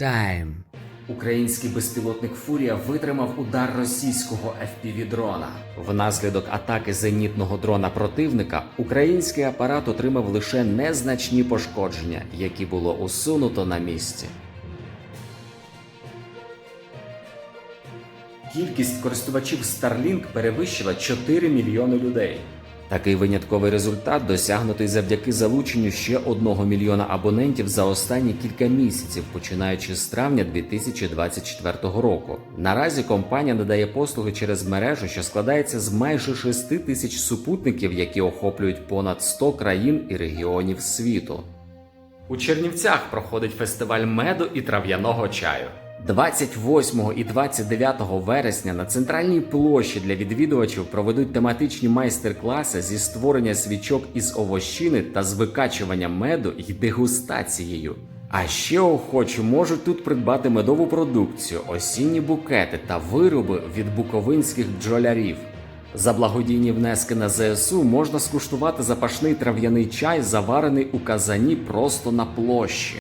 Time. Український безпілотник Фурія витримав удар російського FPV-дрона. Внаслідок атаки зенітного дрона противника український апарат отримав лише незначні пошкодження, які було усунуто на місці. Кількість користувачів Starlink перевищила 4 мільйони людей. Такий винятковий результат досягнутий завдяки залученню ще одного мільйона абонентів за останні кілька місяців, починаючи з травня 2024 року. Наразі компанія надає послуги через мережу, що складається з майже 6 тисяч супутників, які охоплюють понад 100 країн і регіонів світу. У Чернівцях проходить фестиваль меду і трав'яного чаю. 28 і 29 вересня на центральній площі для відвідувачів проведуть тематичні майстер-класи зі створення свічок із овощини та з викачуванням меду і дегустацією. А ще охочі можуть тут придбати медову продукцію, осінні букети та вироби від буковинських бджолярів. За благодійні внески на ЗСУ можна скуштувати запашний трав'яний чай, заварений у казані просто на площі.